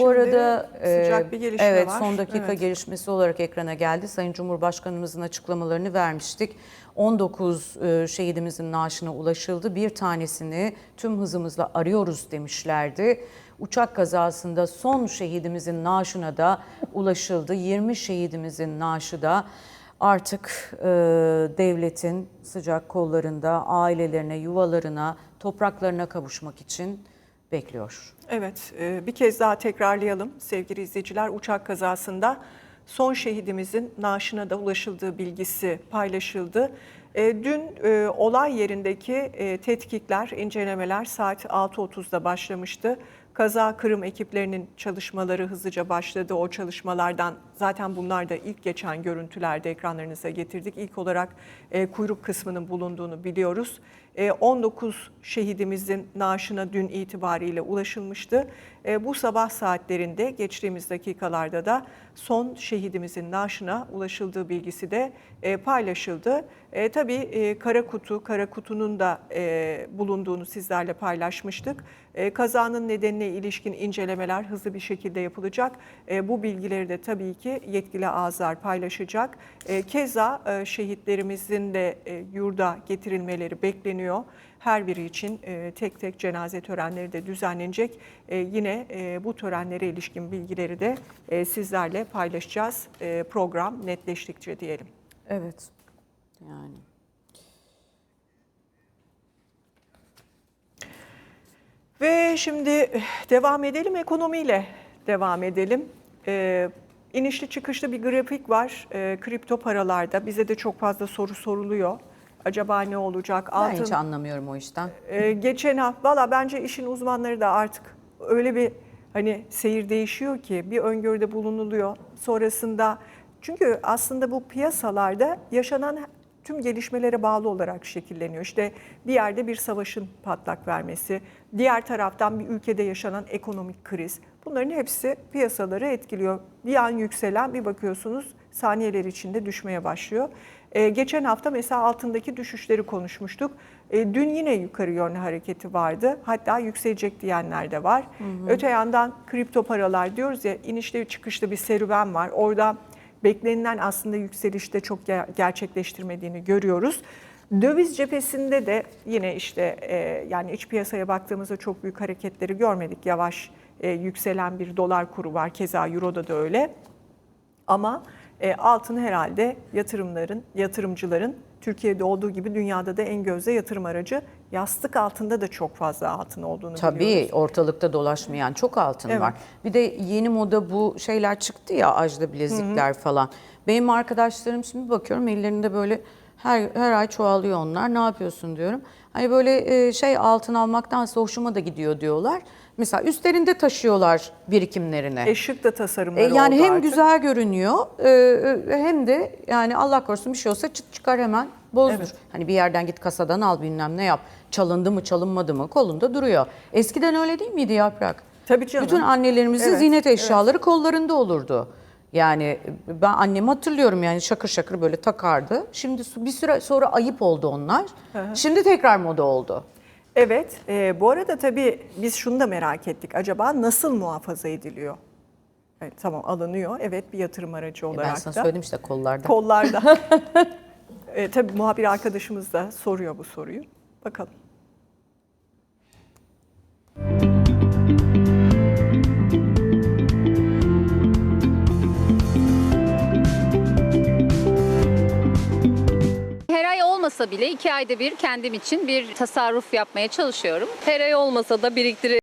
Bu arada sıcak e, bir gelişme evet, var. son dakika Evet. gelişmesi olarak ekrana geldi. Sayın Cumhurbaşkanımızın açıklamalarını vermiştik. 19 e, şehidimizin naaşına ulaşıldı. Bir tanesini tüm hızımızla arıyoruz demişlerdi. Uçak kazasında son şehidimizin naaşına da ulaşıldı. 20 şehidimizin naaşı da artık e, devletin sıcak kollarında ailelerine, yuvalarına, topraklarına kavuşmak için bekliyor. Evet, e, bir kez daha tekrarlayalım sevgili izleyiciler. Uçak kazasında son şehidimizin naaşına da ulaşıldığı bilgisi paylaşıldı. E, Dün e, olay yerindeki tetkikler, incelemeler saat 6.30'da başlamıştı. Kaza kırım ekiplerinin çalışmaları hızlıca başladı. O çalışmalardan zaten bunlar da ilk geçen görüntülerde ekranlarınıza getirdik. İlk olarak e, kuyruk kısmının bulunduğunu biliyoruz. E, 19 şehidimizin naaşına dün itibariyle ulaşılmıştı. E, bu sabah saatlerinde geçtiğimiz dakikalarda da son şehidimizin naaşına ulaşıldığı bilgisi de e, paylaşıldı. E, tabii e, kara kutu, kara kutunun da e, bulunduğunu sizlerle paylaşmıştık. E, kazanın nedenine ilişkin incelemeler hızlı bir şekilde yapılacak. E, bu bilgileri de tabii ki yetkili ağızlar paylaşacak. E, keza e, şehitlerimizin de e, yurda getirilmeleri bekleniyor. Her biri için e, tek tek cenaze törenleri de düzenlenecek. E, yine e, bu törenlere ilişkin bilgileri de e, sizlerle paylaşacağız. E, program netleştikçe diyelim. Evet. Yani. Ve şimdi devam edelim ekonomiyle devam edelim. Ee, inişli çıkışlı bir grafik var e, kripto paralarda. Bize de çok fazla soru soruluyor. Acaba ne olacak? Ben hiç anlamıyorum o işten. Ee, geçen hafta valla bence işin uzmanları da artık öyle bir hani seyir değişiyor ki bir öngörüde bulunuluyor. Sonrasında çünkü aslında bu piyasalarda yaşanan tüm gelişmelere bağlı olarak şekilleniyor. İşte bir yerde bir savaşın patlak vermesi, diğer taraftan bir ülkede yaşanan ekonomik kriz. Bunların hepsi piyasaları etkiliyor. Bir an yükselen bir bakıyorsunuz saniyeler içinde düşmeye başlıyor. Ee, geçen hafta mesela altındaki düşüşleri konuşmuştuk. Ee, dün yine yukarı yönlü hareketi vardı. Hatta yükselecek diyenler de var. Öte yandan kripto paralar diyoruz ya inişli çıkışlı bir serüven var. Orada beklenilen aslında yükselişte çok ger- gerçekleştirmediğini görüyoruz. Döviz cephesinde de yine işte e, yani iç piyasaya baktığımızda çok büyük hareketleri görmedik. Yavaş e, yükselen bir dolar kuru var. Keza Euro'da da öyle. Ama e, altın herhalde yatırımların, yatırımcıların Türkiye'de olduğu gibi dünyada da en gözde yatırım aracı. Yastık altında da çok fazla altın olduğunu Tabii biliyoruz. ortalıkta dolaşmayan çok altın Evet. var. Bir de yeni moda bu şeyler çıktı ya ajda bilezikler falan. Benim arkadaşlarım şimdi bakıyorum ellerinde böyle her, her ay çoğalıyor onlar. Ne yapıyorsun diyorum. Hani böyle e, şey altın almaktansa hoşuma da gidiyor diyorlar. Mesela üstlerinde taşıyorlar birikimlerini. E, şık da tasarımları E, yani hem artık. güzel görünüyor e, e, hem de yani Allah korusun bir şey olsa çıt çıkar hemen bozdur. Evet. Hani bir yerden git kasadan al bilmem ne yap. Çalındı mı çalınmadı mı kolunda duruyor. Eskiden öyle değil miydi Yaprak? Tabii canım. Bütün annelerimizin Evet, ziynet eşyaları kollarında olurdu. Yani ben annemi hatırlıyorum yani şakır şakır böyle takardı. Şimdi bir süre sonra ayıp oldu onlar. Şimdi tekrar moda oldu. Evet, e, bu arada tabii biz şunu da merak ettik. Acaba nasıl muhafaza ediliyor? Evet, tamam alınıyor. Evet bir yatırım aracı E olarak ben sana da. söyledim işte kollarda. Kollarda. e, tabii muhabir arkadaşımız da soruyor bu soruyu. Bakalım. Olmasa bile iki ayda bir kendim için bir tasarruf yapmaya çalışıyorum. Her ay olmasa da biriktire